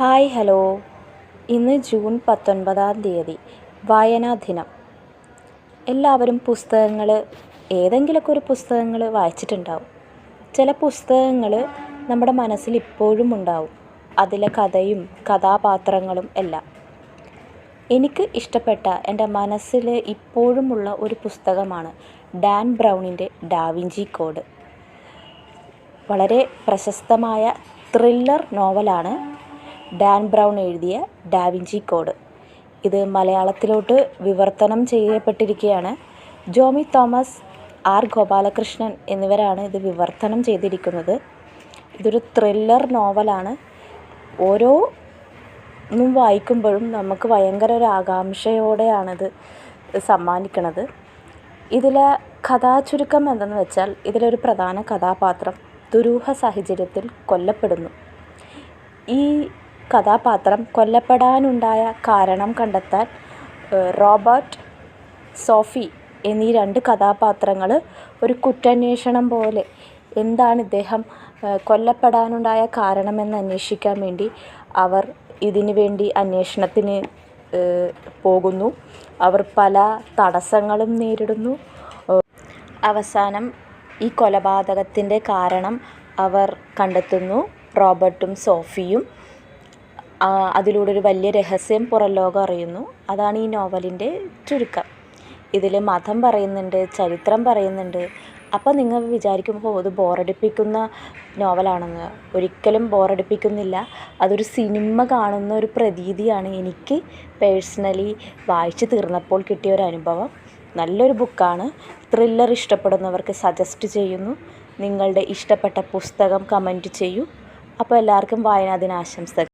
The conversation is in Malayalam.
Hi hello. ഇന്ന് ജൂൺ പത്തൊൻപതാം തീയതി. വായനാ ദിനം. എല്ലാവരും പുസ്തകങ്ങൾ ഏതെങ്കിലുമൊക്കെ ഒരു പുസ്തകങ്ങൾ വായിച്ചിട്ടുണ്ടാവും. ചില പുസ്തകങ്ങൾ നമ്മുടെ മനസ്സിൽ ഇപ്പോഴും ഉണ്ടാവും. അതിലെ കഥയും കഥാപാത്രങ്ങളും എല്ലാം. എനിക്ക് ഇഷ്ടപ്പെട്ട എന്റെ മനസ്സിൽ ഇപ്പോഴുമുള്ള ഒരു പുസ്തകമാണ് ഡാൻ ബ്രൗണിന്റെ ഡാവിഞ്ചി കോഡ്. വളരെ പ്രശസ്തമായ ത്രില്ലർ നോവലാണ് ഡാൻ ബ്രൗൺ എഴുതിയ ഡാവിഞ്ചി കോഡ്. ഇത് മലയാളത്തിലോട്ട് വിവർത്തനം ചെയ്യപ്പെട്ടിരിക്കുകയാണ് ജോമി തോമസ് ആർ ഗോപാലകൃഷ്ണൻ എന്നിവരാണ് ഇത് വിവർത്തനം ചെയ്തിരിക്കുന്നത്. ഇതൊരു ത്രില്ലർ നോവലാണ്. ഓരോ ും വായിക്കുമ്പോഴും നമുക്ക് ഭയങ്കര ഒരു ആകാംക്ഷയോടെയാണിത് സമ്മാനിക്കണത്. ഇതിലെ കഥാചുരുക്കം എന്തെന്ന് വെച്ചാൽ ഇതിലൊരു പ്രധാന കഥാപാത്രം ദുരൂഹ സാഹചര്യത്തിൽ കൊല്ലപ്പെടുന്നു. ഈ കഥാപാത്രം കൊല്ലപ്പെടാനുണ്ടായ കാരണം കണ്ടെത്താൻ റോബർട്ട് സോഫി എന്നീ രണ്ട് കഥാപാത്രങ്ങൾ ഒരു കുറ്റാന്വേഷണം പോലെ എന്താണ് ഇദ്ദേഹം കൊല്ലപ്പെടാനുണ്ടായ കാരണമെന്ന് അന്വേഷിക്കാൻ വേണ്ടി അവർ ഇതിനു വേണ്ടി അന്വേഷണത്തിന് പോകുന്നു. അവർ പല തടസ്സങ്ങളും നേരിടുന്നു. അവസാനം ഈ കൊലപാതകത്തിന്റെ കാരണം അവർ കണ്ടെത്തുന്നു. റോബർട്ടും സോഫിയും അതിലൂടെ ഒരു വലിയ രഹസ്യം പുറം ലോകം അറിയുന്നു. അതാണ് ഈ നോവലിന്റെ ചുരുക്കം. ഇതിൽ മതം പറയുന്നുണ്ട് ചരിത്രം പറയുന്നുണ്ട്. അപ്പോൾ നിങ്ങൾ വിചാരിക്കുമ്പോൾ ഇത് ബോറടിപ്പിക്കുന്ന നോവലാണെന്ന്. ഒരിക്കലും ബോറടിപ്പിക്കുന്നില്ല. അതൊരു സിനിമ കാണുന്ന ഒരു പ്രതീതിയാണ് എനിക്ക് പേഴ്സണലി വായിച്ചു തീർന്നപ്പോൾ കിട്ടിയ ഒരു അനുഭവം. നല്ലൊരു ബുക്കാണ്. ത്രില്ലർ ഇഷ്ടപ്പെടുന്നവർക്ക് സജസ്റ്റ് ചെയ്യുന്നു. നിങ്ങളുടെ ഇഷ്ടപ്പെട്ട പുസ്തകം കമന്റ് ചെയ്യൂ. അപ്പോൾ എല്ലാവർക്കും വായനാ ദിനാശംസകൾ.